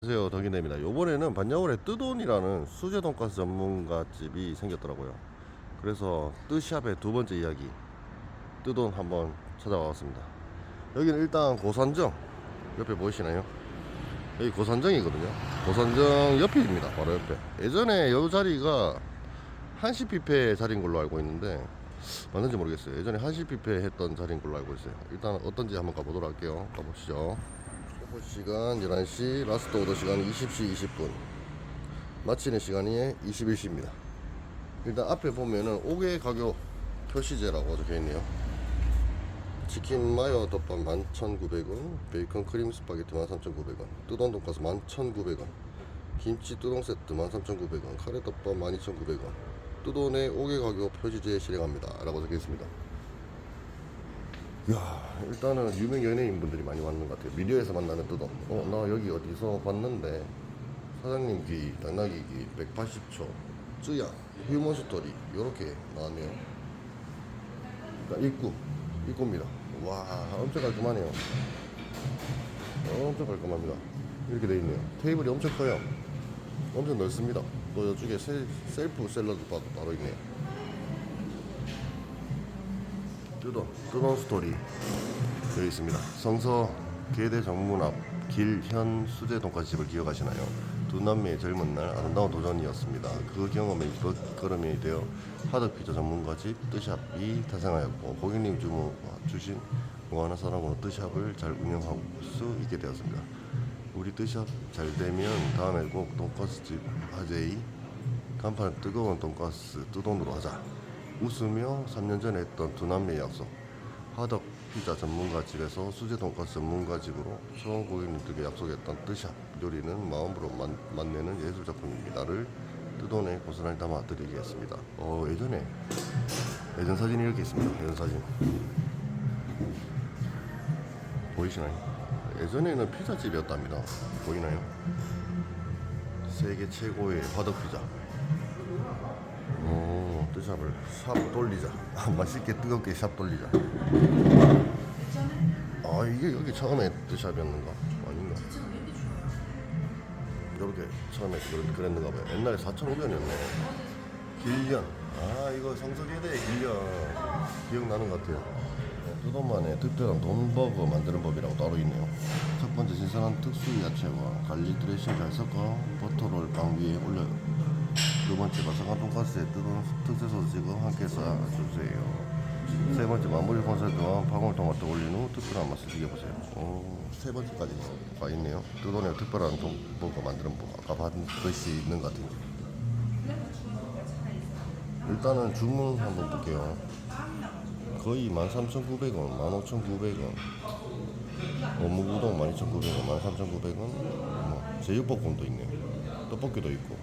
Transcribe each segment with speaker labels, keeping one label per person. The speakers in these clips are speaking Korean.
Speaker 1: 안녕하세요 덕인입니다. 요번에는 반야월에 뜨돈이라는 수제 돈가스 전문가 집이 생겼더라고요. 그래서 뜨샵의 두 번째 이야기 뜨돈 한번 찾아와 봤습니다. 여기는 일단 고산정 옆에 보이시나요? 여기 고산정이거든요. 고산정 옆입니다 바로 옆에. 예전에 이 자리가 한식 뷔페 자리인 걸로 알고 있는데 맞는지 모르겠어요. 예전에 한식 뷔페 했던 자리인 걸로 알고 있어요. 일단 어떤지 한번 가보도록 할게요. 가보시죠 오픈 시간 11시, 라스트 오더 시간 20시 20분. 마치는 시간이 21시입니다. 일단 앞에 보면은 5개 가격 표시제라고 적혀 있네요. 치킨 마요 덮밥 11,900원, 베이컨 크림 스파게티 13,900원, 뜨돈 돈가스 11,900원, 김치 뜨동 세트 13,900원, 카레 덮밥 12,900원. 뜨돈의 5개 가격 표시제 실행합니다. 라고 적혀 있습니다. 야 일단은 유명 연예인 분들이 많이 왔는 것 같아요. 미디어에서 만나는 뜨돈 어나 여기 어디서 봤는데 사장님 귀 당나귀 귀 180초 쯔야 휴먼 스토리 요렇게 나왔네요. 자 입구 입구입니다. 와 엄청 깔끔하네요. 엄청 깔끔합니다. 이렇게 돼 있네요. 테이블이 엄청 커요. 엄청 넓습니다. 또 이쪽에 셀, 셀프 샐러드 바도 바로 있네요 뜨던 뜨던 스토리 여기 있습니다. 성서 계대 정문 앞 길현 수제 돈가스집을 기억하시나요? 두 남매의 젊은 날 아름다운 도전이었습니다. 그 경험에 걸음이 되어 하드 피자 전문가집 뜨샵이 탄생하였고 고객님 주문 주신 무한한 사랑으로 뜨샵을 잘 운영할 수 있게 되었습니다. 우리 뜨샵 잘 되면 다음에 꼭 돈가스집 하재이 간판 뜨거운 돈가스 뜨돈으로 하자. 웃으며 3년 전에 했던 두 남매의 약속. 하덕 피자 전문가 집에서 수제 돈가스 전문가 집으로 처음 고객님들께 약속했던 뜨샵 요리는 마음으로 만, 만내는 예술 작품입니다를 뜨돈에 고스란히 담아 드리겠습니다. 어 예전에 예전 사진이 이렇게 있습니다. 예전 사진 보이시나요? 예전에는 피자집이었답니다. 보이나요? 세계 최고의 화덕 피자. 오, 뜨샵을 샵 돌리자. 아, 맛있게 뜨겁게 샵 돌리자. 아, 이게 여기 처음에 뜨샵이었는가? 아닌가? 이렇게 처음에 그랬, 그랬는가 봐요. 옛날에 4,500원이었네. 길년. 아, 이거 성서계대의 길년. 기억나는 것 같아요. 뜨돈만의 특별한 돈버거 만드는 법이라고 따로 있네요. 첫 번째 신선한 특수 야채와 갈릭 드레싱 잘 섞어 버터롤 빵 위에 올려요. 두 번째 바삭한 돈가스에 뜨거운 특제 소스 찍어 함께 싸주세요. 세 번째 마무리 콘서트와 방울토마토 올린 후 특별한 맛을 즐겨보세요. 오, 세 번째까지 가 있네요. 뜨돈의 특별한 돈버거 만드는 법 아까 봤던 것이 있는 것 같아요. 일단은 주문 한번 볼게요. 거의 13,900원, 15,900원, 어묵우동 12,900원, 13,900원, 뭐 제육볶음도 있네요. 떡볶이도 있고,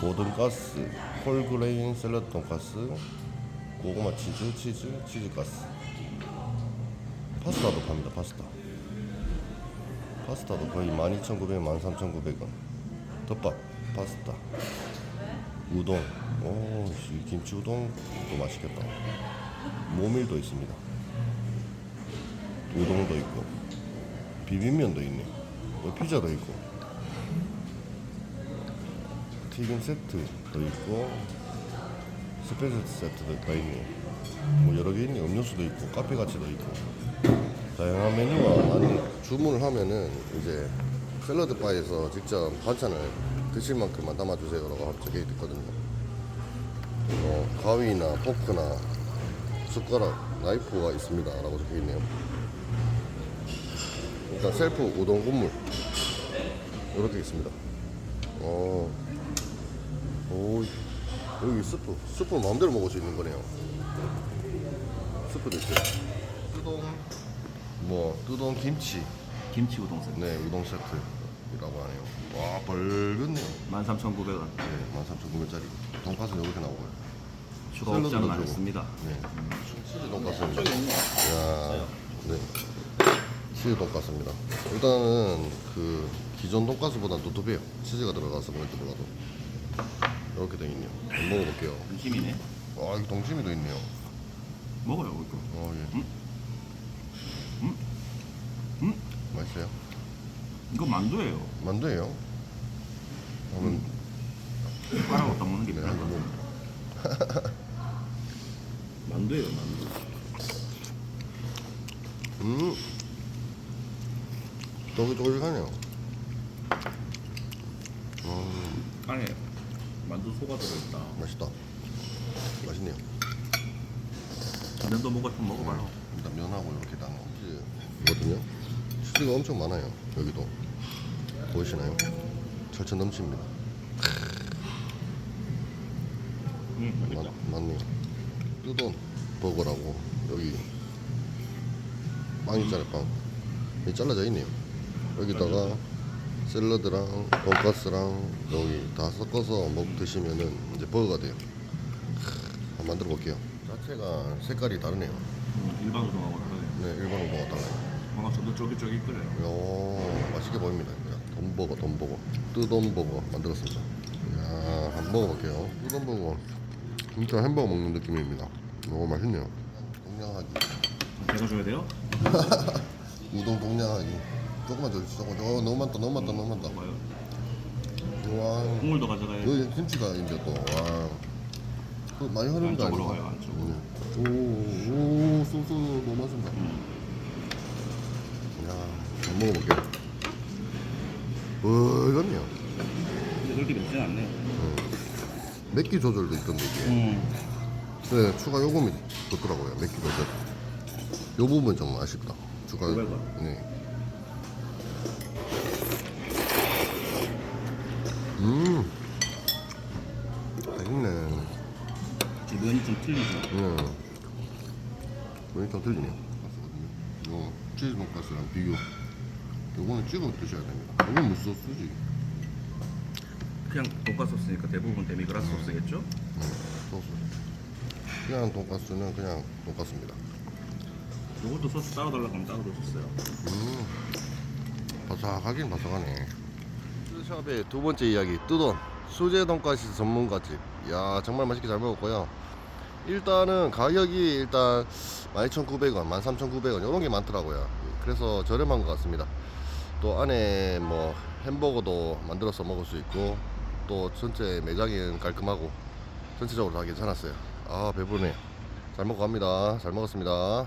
Speaker 1: 고등가스, 홀그레인 샐러드 돈가스, 고구마 치즈, 치즈, 치즈가스. 파스타도 팝니다, 파스타. 파스타도 거의 12,900원, 13,900원. 덮밥, 파스타, 우동. 오, 이 김치 우동도 맛있겠다. 모밀도 있습니다. 우동도 있고, 비빔면도 있네. 요 피자도 있고, 튀김 세트도 있고, 스페셜 세트도 다 있네. 뭐 여러 개 있네. 음료수도 있고, 카페 같이도 있고. 다양한 메뉴가 많이 주문을 하면은 이제 샐러드 바에서 직접 반찬을 드실 만큼만 담아주세요라고 적혀 있거든요. 뭐 가위나 포크나 숟가락, 나이프가 있습니다라고 적혀 있네요. 일단 셀프 우동 국물 이렇게 있습니다. 어, 오, 여기 스프, 스프 마음대로 먹을 수 있는 거네요. 스프도 있어요. 뜨동, 뭐 뜨동 김치,
Speaker 2: 김치 우동 세트
Speaker 1: 네 우동 세트라고 하네요. 와 벌겋네요.
Speaker 2: 13,900원
Speaker 1: 네, 13,900원짜리. 돈가스는 이렇게 나오고요.
Speaker 2: 추가
Speaker 1: 샐러드도
Speaker 2: 옵션은 안
Speaker 1: 주고.
Speaker 2: 했습니다
Speaker 1: 네. 치즈 돈가스입니다. 야, 네. 치즈 돈가스입니다. 일단은 그 기존 돈가스보다 또두 배요. 치즈가 들어가서 그런지 몰라도 이렇게 돼 있네요. 한번 먹어볼게요.
Speaker 2: 힘이네
Speaker 1: 와, 이 동치미도 있네요.
Speaker 2: 먹어요 이거
Speaker 1: 어, 예.
Speaker 2: 음? 음? 음?
Speaker 1: 맛있어요?
Speaker 2: 이거 만두예요.
Speaker 1: 만두예요. 한번
Speaker 2: 빨아갖다 먹는 게
Speaker 1: 네,
Speaker 2: 편하다.
Speaker 1: 한번.
Speaker 2: 만두예요, 만두.
Speaker 1: 음, 쫄깃쫄깃하네요. 음,
Speaker 2: 안에 만두 소가 들어있다.
Speaker 1: 맛있다. 맛있네요.
Speaker 2: 면도 먹고 싶으면 먹어봐요.
Speaker 1: 일단 면하고 이렇게 딱 치즈거든요. 치즈가 엄청 많아요. 여기도 보이시나요? 철철 넘칩니다.
Speaker 2: 음,
Speaker 1: 맞,
Speaker 2: 맛있다.
Speaker 1: 맞네요. 뜨돈 버거라고 여기 빵 있잖아요 빵. 이 잘라져 있네요. 여기다가 샐러드랑 돈가스랑 여기 다 섞어서 먹 드시면은 이제 버거가 돼요. 한번 만들어 볼게요. 자체가 색깔이 다르네요.
Speaker 2: 음, 일반 우동하고 다르네.
Speaker 1: 네, 일반 우동과 달라요.
Speaker 2: 뭔가 좀더 쫄깃쫄깃 끓여요.
Speaker 1: 요 맛있게 보입니다. 야, 돈버거, 돈버거, 뜨돈버거 만들었습니다. 야, 한번 먹어볼게요. 뜨돈버거 진짜 햄버거 먹는 느낌입니다. 너무 맛있네요. 동양하기,
Speaker 2: 제가 줘야 돼요?
Speaker 1: 우동 동양하기. 조금만 더 주시죠. 어, 너무 많다, 너무 많다, 너무 많다.
Speaker 2: 뭐요?
Speaker 1: 와,
Speaker 2: 국물도 가져가요.
Speaker 1: 여기 김치가 있는데 또 와. 그 많이 흐르는 거
Speaker 2: 안쪽으로? 가요, 안쪽으로.
Speaker 1: 오, 오, 소스 너무 맛있습니다.
Speaker 2: 음.
Speaker 1: 야, 한번 먹어볼게요. 빨갛네요.
Speaker 2: 근데 그렇게 맵진 않네.
Speaker 1: 맵기 조절도 있던데 이게.
Speaker 2: 음.
Speaker 1: 네, 추가 요금이 붙더라고요. 맵기 조절. 요 부분 정말 아쉽다. 추가.
Speaker 2: 500원.
Speaker 1: 네. 음. 맛있네.
Speaker 2: 지금 면이 좀 틀리죠.
Speaker 1: 네. 면이 좀 틀리네요. 돈가스거든요. 요 치즈 돈가스랑 비교. 요거는 찍어 드셔야 됩니다. 이건 무슨 소스지?
Speaker 2: 그냥 돈가스 소스니까 대부분 데미그라스 소스겠죠?
Speaker 1: 네, 소스. 그냥 돈가스는 그냥 돈가스입니다.
Speaker 2: 요것도 소스 따로 달라고 하면 따로 줬어요.
Speaker 1: 음, 바삭하긴 바삭하네. 샵의 두 번째 이야기 뜨돈 수제 돈가스 전문가집. 야 정말 맛있게 잘 먹었고요. 일단은 가격이 일단 12,900원, 13,900원 이런 게 많더라고요. 그래서 저렴한 것 같습니다. 또 안에 뭐 햄버거도 만들어서 먹을 수 있고 또 전체 매장은 깔끔하고 전체적으로 다 괜찮았어요. 아 배부르네요. 잘 먹고 갑니다. 잘 먹었습니다.